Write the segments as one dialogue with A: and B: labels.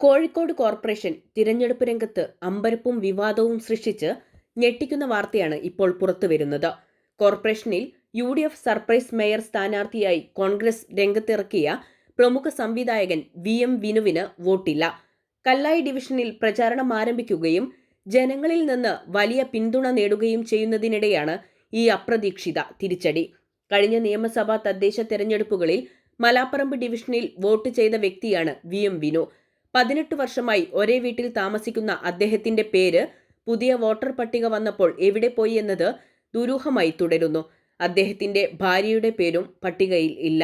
A: Kozhikode corporation തിരഞ്ഞെടുപ്പ് രംഗത്ത് അമ്പരപ്പും വിവാദവും സൃഷ്ടിച്ച് ഞെട്ടിക്കുന്ന വാർത്തയാണ് ഇപ്പോൾ പുറത്തുവരുന്നത്. കോർപ്പറേഷനിൽ U D F surprise mayor സ്ഥാനാർത്ഥിയായി കോൺഗ്രസ് രംഗത്തിറക്കിയ പ്രമുഖ സംവിധായകൻ വി എം വിനുവിന് വോട്ടില്ല. കല്ലായി ഡിവിഷനിൽ പ്രചാരണം ആരംഭിക്കുകയും ജനങ്ങളിൽ നിന്ന് വലിയ പിന്തുണ നേടുകയും ചെയ്യുന്നതിനിടെയാണ് ഈ അപ്രതീക്ഷിത തിരിച്ചടി. കഴിഞ്ഞ നിയമസഭാ തദ്ദേശ തെരഞ്ഞെടുപ്പുകളിൽ മലാപ്പറമ്പ് ഡിവിഷനിൽ വോട്ട് ചെയ്ത വ്യക്തിയാണ് വി എം വിനു. പതിനെട്ട് വർഷമായി ഒരേ വീട്ടിൽ താമസിക്കുന്ന അദ്ദേഹത്തിന്റെ പേര് പുതിയ വോട്ടർ പട്ടിക വന്നപ്പോൾ എവിടെ പോയി എന്നത് ദുരൂഹമായി തുടരുന്നു. അദ്ദേഹത്തിന്റെ ഭാര്യയുടെ പേരും പട്ടികയിൽ ഇല്ല.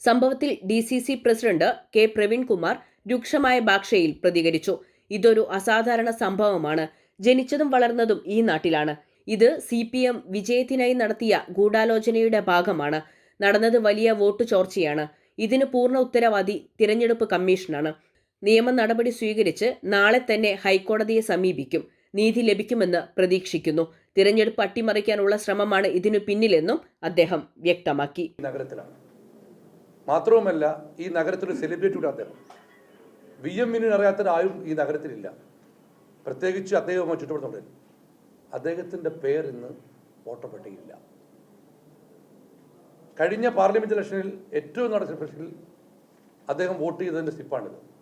A: സംഭവത്തിൽ D C C president K Praveenkumar രൂക്ഷമായ ഭാഷയിൽ പ്രതികരിച്ചു. ഇതൊരു അസാധാരണ സംഭവമാണ്. ജനിച്ചതും വളർന്നതും ഈ നാട്ടിലാണ്. ഇത് സി പി എം വിജയത്തിനായി നടത്തിയ ഗൂഢാലോചനയുടെ ഭാഗമാണ്. നടന്നത് വലിയ വോട്ട് ചോർച്ചയാണ്. ഇതിന് പൂർണ ഉത്തരവാദി തിരഞ്ഞെടുപ്പ് കമ്മീഷനാണ്. നിയമ നടപടി സ്വീകരിച്ച് നാളെ തന്നെ ഹൈക്കോടതിയെ സമീപിക്കും. നീതി ലഭിക്കുമെന്ന് പ്രതീക്ഷിക്കുന്നു. തിരഞ്ഞെടുപ്പ് അട്ടിമറിക്കാനുള്ള ശ്രമമാണ് ഇതിനു പിന്നിലെന്നും അദ്ദേഹം വ്യക്തമാക്കി.
B: നഗരത്തിലാണ്. മാത്രവുമല്ല ഈ നഗരത്തിൽ സെലിബ്രിറ്റി അദ്ദേഹം. വി എം മിനു അറിയാത്തൊരാരും ഈ നഗരത്തിലില്ല. പ്രത്യേകിച്ച് അദ്ദേഹവുമായി ചുറ്റപ്പെടുന്നുണ്ട് അദ്ദേഹത്തിന്റെ പേർ ഇന്ന് വോട്ടർ പട്ടികയില്ല കഴിഞ്ഞ പാർലമെന്റ് ഇലക്ഷനിൽ ഏറ്റവും നടന്ന ഇലക്ഷനിൽ അദ്ദേഹം വോട്ട് ചെയ്തതിന്റെ സ്ലിപ്പാണിത്.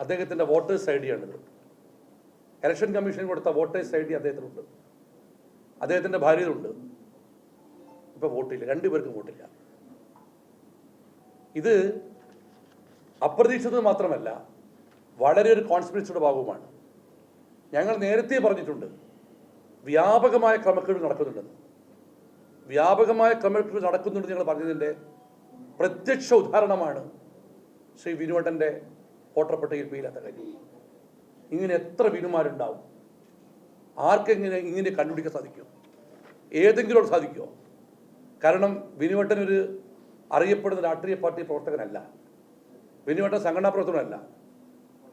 B: അദ്ദേഹത്തിന്റെ വോട്ടേഴ്സ് ഐ ഡിയാണിത് ഇലക്ഷൻ കമ്മീഷൻ കൊടുത്ത വോട്ടേഴ്സ് ഐ ഡി അദ്ദേഹത്തിനുണ്ട്. അദ്ദേഹത്തിന്റെ ഭാര്യയിലുണ്ട് ഇപ്പം വോട്ടില്ല. രണ്ടുപേർക്കും വോട്ടില്ല. ഇത് അപ്രതീക്ഷിതം മാത്രമല്ല വളരെ ഒരു കോൺസ്പിറൻസിയുടെ ഭാഗവുമാണ്. ഞങ്ങൾ നേരത്തെ പറഞ്ഞിട്ടുണ്ട് വ്യാപകമായ ക്രമക്കേട് നടക്കുന്നുണ്ടെന്ന്. വ്യാപകമായ ക്രമക്കേട് നടക്കുന്നുണ്ടെന്ന് ഞങ്ങൾ പറഞ്ഞതിന്റെ പ്രത്യക്ഷ ഉദാഹരണമാണ് ശ്രീ വിനുവട്ടന്റെ വോട്ടർ പട്ടികയിൽ കാര്യം ഇങ്ങനെ എത്ര വീടുമാരുണ്ടാവും ആർക്കെങ്ങനെ ഇങ്ങനെ കണ്ടുപിടിക്കാൻ സാധിക്കും? ഏതെങ്കിലും സാധിക്കുമോ കാരണം വിനുവട്ടൻ ഒരു അറിയപ്പെടുന്ന രാഷ്ട്രീയ പാർട്ടി പ്രവർത്തകനല്ല. വിനുവട്ടൻ സംഘടനാ പ്രവർത്തകനല്ല.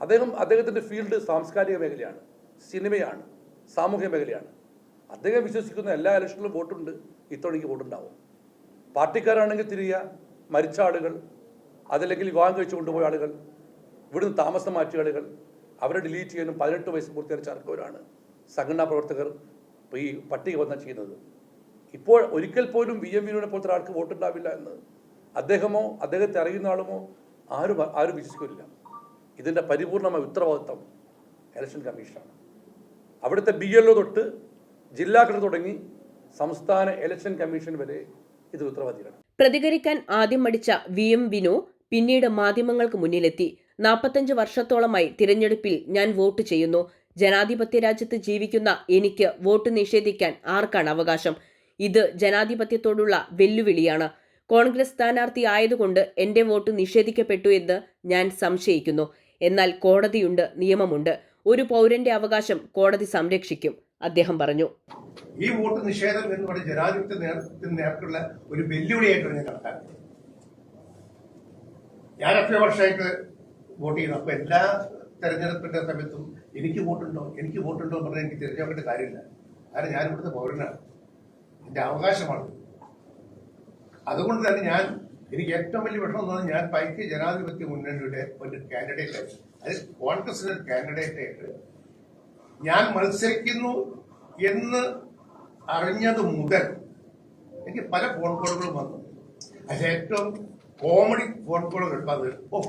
B: അദ്ദേഹം അദ്ദേഹത്തിന്റെ ഫീൽഡ് സാംസ്കാരിക മേഖലയാണ് സിനിമയാണ് സാമൂഹ്യ മേഖലയാണ്. അദ്ദേഹം വിശ്വസിക്കുന്ന എല്ലാ ഇലക്ഷനിലും വോട്ടുണ്ട് ഇത്തവണയ്ക്ക് വോട്ടുണ്ടാവും. പാർട്ടിക്കാരാണെങ്കിൽ തിരിയുക മരിച്ച ആളുകൾ അതല്ലെങ്കിൽ വിവാഹം കഴിച്ചു കൊണ്ടുപോയ ആളുകൾ ഇവിടുന്ന് താമസം മാറ്റിയ ആളുകൾ അവരെ ഡിലീറ്റ് ചെയ്യാനും പതിനെട്ട് വയസ്സ് പൂർത്തീകരിച്ച ആൾക്കാരാണ് സംഘടനാ പ്രവർത്തകർ ഈ പട്ടിക വന്ന ചെയ്യുന്നത്. ഇപ്പോൾ ഒരിക്കൽ പോലും വി എം വിനുവിനെ പോലത്തെ ഒരാൾക്ക് വോട്ടുണ്ടാവില്ല എന്ന് അദ്ദേഹമോ അദ്ദേഹത്തെ അറിയുന്ന ആളുമോ ആരും ആരും വിശ്വസിക്കില്ല ഇതിന്റെ പരിപൂർണമായ ഉത്തരവാദിത്വം ഇലക്ഷൻ കമ്മീഷനാണ് അവിടുത്തെ ബി എൽ ഒ തൊട്ട് ജില്ലാ കളക്ടർ തുടങ്ങി സംസ്ഥാന ഇലക്ഷൻ കമ്മീഷൻ വരെ ഇത് ഉത്തരവാദിയാണ്
A: പ്രതികരിക്കാൻ ആദ്യം മടിച്ച വി എം വിനു പിന്നീട് മാധ്യമങ്ങൾക്ക് മുന്നിലെത്തി. നാൽപ്പത്തഞ്ച് വർഷത്തോളമായി തിരഞ്ഞെടുപ്പിൽ ഞാൻ വോട്ട് ചെയ്യുന്നു. ജനാധിപത്യ രാജ്യത്ത് ജീവിക്കുന്ന എനിക്ക് വോട്ട് നിഷേധിക്കാൻ ആർക്കാണ് അവകാശം? ഇത് ജനാധിപത്യത്തോടുള്ള വെല്ലുവിളിയാണ്. കോൺഗ്രസ് സ്ഥാനാർത്ഥി ആയതുകൊണ്ട് എന്റെ വോട്ട് നിഷേധിക്കപ്പെട്ടു എന്ന് ഞാൻ സംശയിക്കുന്നു. എന്നാൽ കോടതിയുണ്ട് നിയമമുണ്ട്. ഒരു പൗരന്റെ അവകാശം കോടതി സംരക്ഷിക്കും അദ്ദേഹം പറഞ്ഞു.
C: ഈ വോട്ട് നിഷേധം എന്ന് പറയുന്ന ജനാധിപത്യ നേതൃത്വത്തിന് നേർക്കുള്ള ഒരു വെല്ലുവിളിയായിട്ടാണ് ഞാൻ കണക്കാക്കുന്നത്. ഞാൻ എത്ര വർഷമായിട്ട് വോട്ട് ചെയ്യുന്നത് അപ്പൊ എല്ലാ തെരഞ്ഞെടുപ്പിന്റെ സമയത്തും എനിക്ക് വോട്ടുണ്ടോ എനിക്ക് വോട്ടുണ്ടോ എന്ന് പറഞ്ഞാൽ എനിക്ക് തിരഞ്ഞെടുക്കേണ്ട കാര്യമില്ല. കാരണം ഞാൻ ഇവിടുത്തെ പൗരനാണ്. എന്റെ അവകാശമാണ്. അതുകൊണ്ട് തന്നെ ഞാൻ എനിക്ക് ഏറ്റവും വലിയ വിഷമം എന്ന് പറഞ്ഞാൽ ഞാൻ പൈക്ക് ജനാധിപത്യ മുന്നണിയുടെ ഒരു കാൻഡിഡേറ്റ് ആയിട്ട് കോൺഗ്രസിന്റെ ഒരു കാൻഡിഡേറ്റ് ആയിട്ട് ഞാൻ മത്സരിക്കുന്നു എന്ന് അറിഞ്ഞത് മുതൽ എനിക്ക് പല ഫോൺ കോളുകളും വന്നു. അതിൽ ഏറ്റവും കോമഡി ഫോൺ കോളുകൾ അത് ഓ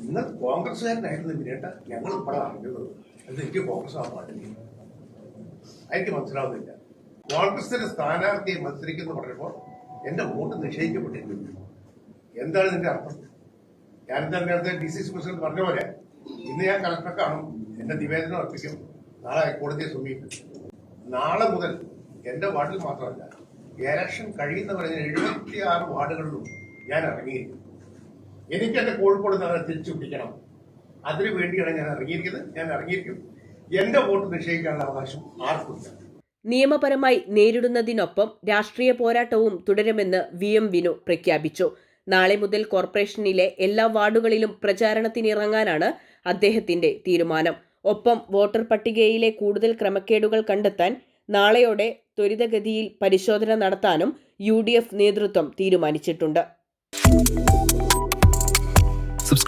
C: നിങ്ങൾ കോൺഗ്രസ്സുകാരനായിരുന്നു വിനേട്ട. ഞങ്ങൾ ഇവിടെ അറിഞ്ഞത് അത് എനിക്ക് കോൺഗ്രസ് ആ പാടില്ല. എനിക്ക് മനസ്സിലാവുന്നില്ല. കോൺഗ്രസിന്റെ സ്ഥാനാർത്ഥിയെ മത്സരിക്കുന്നു പറയുമ്പോൾ എന്റെ വോട്ട് നിഷേധിക്കപ്പെട്ടിരിക്കുന്നു. എന്താണ് ഇതിന്റെ അർത്ഥം? ഞാൻ എന്താ നേരത്തെ ഡി സി സി പ്രസിഡന്റ് പറഞ്ഞ പോലെ ഇന്ന് ഞാൻ കളക്ടറെ കാണും എന്റെ നിവേദനം അർപ്പിക്കും നാളെ ഹൈക്കോടതിയെ സമീപിക്കും. നാളെ മുതൽ എന്റെ വാർഡിൽ മാത്രമല്ല ഇലക്ഷൻ കഴിയുന്നവരെ എഴുപത്തി ആറ് വാർഡുകളിലും ഞാൻ ഇറങ്ങിയിരിക്കും. എനിക്ക് എന്റെ കോഴിക്കോട് നഗരം തിരിച്ചു പിടിക്കണം. അതിനു വേണ്ടിയാണ് ഞാൻ ഇറങ്ങിയിരിക്കുന്നത്. ഞാൻ ഇറങ്ങിയിരിക്കും. എന്റെ വോട്ട് നിഷേധിക്കാനുള്ള അവകാശം ആർക്കുമില്ല.
A: നിയമപരമായി നേരിടുന്നതിനൊപ്പം രാഷ്ട്രീയ പോരാട്ടവും തുടരുമെന്ന് വി എം വിനു പ്രഖ്യാപിച്ചു. നാളെ മുതൽ കോർപ്പറേഷനിലെ എല്ലാ വാർഡുകളിലും പ്രചാരണത്തിനിറങ്ങാനാണ് അദ്ദേഹത്തിന്റെ തീരുമാനം. ഒപ്പം വോട്ടർ പട്ടികയിലെ കൂടുതൽ ക്രമക്കേടുകൾ കണ്ടെത്താൻ നാളെയോടെ ത്വരിതഗതിയിൽ പരിശോധന നടത്താനും യു നേതൃത്വം തീരുമാനിച്ചിട്ടുണ്ട്.